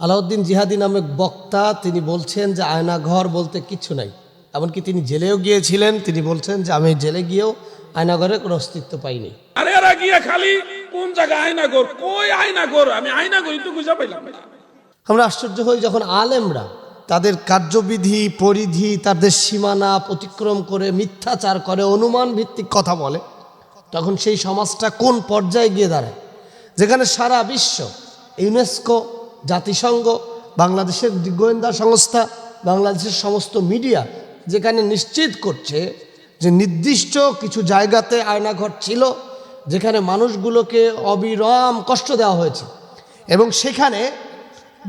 আলাউদ্দিন জিহাদি নামে বক্তা তিনি বলছেন যে আয়না ঘর বলতে কিচ্ছু নাই। এমনকি তিনি জেলেও গিয়েছিলেন তিনি বলছেন যে আমি জেলে গিয়েও আয়নাঘরের কোনো অস্তিত্ব পাইনি। আরে এরা গিয়া খালি কোন জায়গায় আয়না কর কই আয়না কর আমি আয়না করি তো বুঝা পাইলাম আমরা আশ্চর্য হই যখন আলেমরা তাদের কার্যবিধি পরিধি তাদের সীমানা অতিক্রম করে মিথ্যাচার করে অনুমান ভিত্তিক কথা বলে তখন সেই সমাজটা কোন পর্যায়ে গিয়ে দাঁড়ায়? যেখানে সারা বিশ্ব ইউনেস্কো জাতিসংঘ, বাংলাদেশের গোয়েন্দা সংস্থা, বাংলাদেশের সমস্ত মিডিয়া যেখানে নিশ্চিত করছে যে নির্দিষ্ট কিছু জায়গাতে আয়নাঘর ছিল যেখানে মানুষগুলোকে অবিরাম কষ্ট দেওয়া হয়েছে। এবং সেখানে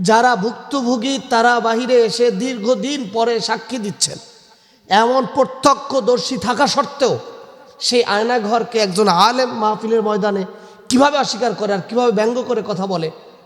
যারা ভুক্তভোগী তারা বাহিরে এসে দীর্ঘদিন পরে সাক্ষী দিচ্ছেন। এমন প্রত্যক্ষদর্শী থাকা সত্ত্বেও সেই আয়নাঘরকে একজন আলেম মাহফিলের ময়দানে কীভাবে অস্বীকার করে আর কীভাবে ব্যঙ্গ করে কথা বলে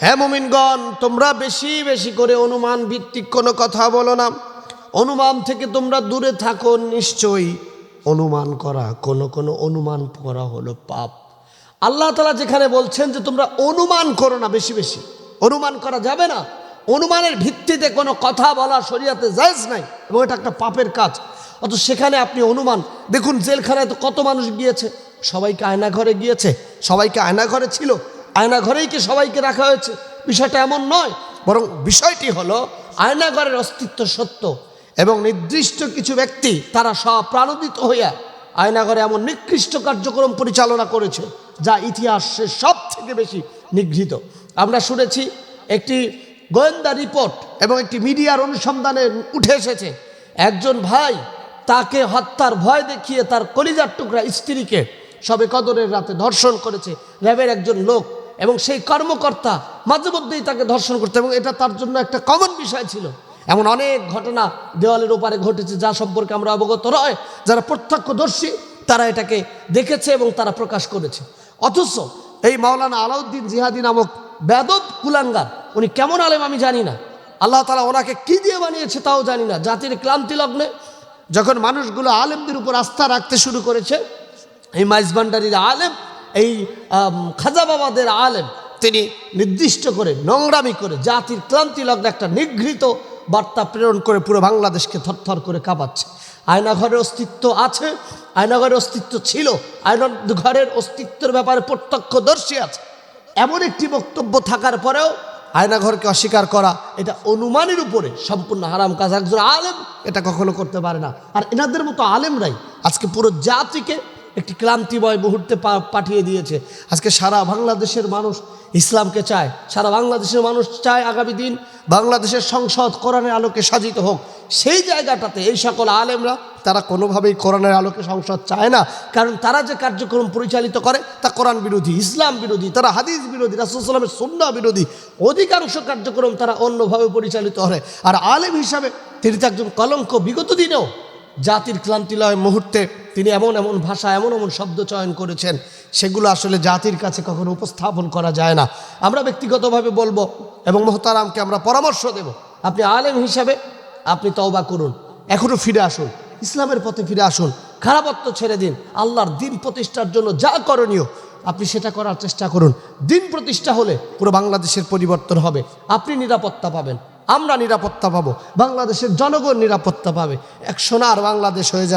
হ্যাঁ মুমিনগণ, তোমরা বেশি বেশি করে অনুমান ভিত্তিক কোনো কথা বলো না। অনুমান থেকে তোমরা দূরে থাকো, নিশ্চয়ই অনুমান করা, কোনো কোনো অনুমান করা হলো পাপ। আল্লাহ তালা যেখানে বলছেন যে তোমরা অনুমান করো না বেশি বেশি, অনুমান করা যাবে না। অনুমানের ভিত্তিতে কোনো কথা বলা শরীয়তে জায়েজ নাই এবং এটা একটা পাপের কাজ। অত সেখানে আপনি অনুমান, দেখুন জেলখানায় তো কত মানুষ গিয়েছে সবাইকে আয়না ঘরে গিয়েছে সবাইকে আয়না ঘরে ছিল আয়না ঘরেই কি সবাইকে রাখা হয়েছে? বিষয়টা এমন নয়, বরং বিষয়টি হলো আয়নাঘরের অস্তিত্ব সত্য এবং নির্দিষ্ট কিছু ব্যক্তি তারা সব প্রাণোদিত হইয়া আয়নাঘরে এমন নিকৃষ্ট কার্যক্রম পরিচালনা করেছে, যা ইতিহাসের সব থেকে বেশি নিগৃহীত। আমরা শুনেছি একটি গোয়েন্দা রিপোর্ট এবং একটি মিডিয়ার অনুসন্ধানে উঠে এসেছে, একজন ভাই তাকে হত্যার ভয় দেখিয়ে তার কলিজার টুকরা স্ত্রীকে সবে কদরের রাতে ধর্ষণ করেছে। র্যাবের একজন লোক এবং সেই কর্মকর্তা মাঝে মধ্যেই তাকে ধর্ষণ করতে এবং এটা তার জন্য একটা কমন বিষয় ছিল। এমন অনেক ঘটনা দেওয়ালের ওপারে ঘটেছে যা সম্পর্কে আমরা অবগত নয়। যারা প্রত্যক্ষদর্শী, তারা এটাকে দেখেছে এবং তারা প্রকাশ করেছে। অথচ এই মাওলানা আলাউদ্দিন জিহাদি নামক বেদব কুলাঙ্গার, উনি কেমন আলেম আমি জানি না। আল্লাহ তালা ওনাকে কি দিয়ে বানিয়েছে তাও জানি না। জাতির ক্লান্তি লগ্নে যখন মানুষগুলো আলেমদের উপর আস্থা রাখতে শুরু করেছে, এই মাইজবান্ডারির আলেম এই খাজা বাবাদের আলেম, তিনি নির্দিষ্ট করে নোংরামি করে জাতির ক্লান্তি লগ্নে একটা নিগৃহীত বার্তা প্রেরণ করে পুরো বাংলাদেশকে থরথর করে কাঁপাচ্ছে। আয়নাঘরের অস্তিত্ব আছে, আয়নাঘরের অস্তিত্ব ছিল, আয়নাঘরের অস্তিত্বের ব্যাপারে প্রত্যক্ষদর্শী আছে। এমন একটি বক্তব্য থাকার পরেও আয়নাঘরকে অস্বীকার করা, এটা অনুমানের উপরে সম্পূর্ণ হারাম কাজ। একজন আলেম এটা কখনো করতে পারে না। আর এনাদের মতো আলেমরাই আজকে পুরো জাতিকে একটি ক্লান্তিময় মুহূর্তে পাঠিয়ে দিয়েছে। আজকে সারা বাংলাদেশের মানুষ ইসলামকে চায়। সারা বাংলাদেশের মানুষ চায় আগামী দিন বাংলাদেশের সংসদ কোরআনের আলোকে সাজিত হোক। সেই জায়গাটাতে এই সকল আলেমরা, তারা কোনোভাবেই কোরআনের আলোকে সংসদ চায় না। কারণ তারা যে কার্যক্রম পরিচালিত করে, তা কোরআন বিরোধী, ইসলাম বিরোধী, তারা হাদিস বিরোধী রাসুলসাল্লামের সুন্না বিরোধী, অধিকাংশ কার্যক্রম তারা অন্যভাবে পরিচালিত হয় আর আলেম হিসাবে তিনি তো একজন কলঙ্ক বিগত দিনেও জাতির ক্লান্তিলয় মুহূর্তে তিনি এমন এমন ভাষা, এমন এমন শব্দ চয়ন করেছেন, সেগুলো আসলে জাতির কাছে কখনো উপস্থাপন করা যায় না। আমরা ব্যক্তিগতভাবে বলব এবং মোহতারামকে আমরা পরামর্শ দেব, আপনি আলেম হিসাবে আপনি তওবা করুন এখনও ফিরে আসুন, ইসলামের পথে ফিরে আসুন, খারাপত্ব ছেড়ে দিন, আল্লাহর দিন প্রতিষ্ঠার জন্য যা করণীয়, আপনি সেটা করার চেষ্টা করুন। দিন প্রতিষ্ঠা হলে পুরো বাংলাদেশের পরিবর্তন হবে, আপনি নিরাপত্তা পাবেন, আমরা নিরাপত্তা পাবো, বাংলাদেশের জনগণ নিরাপত্তা পাবে, এক সোনার বাংলাদেশ হয়ে যাবে।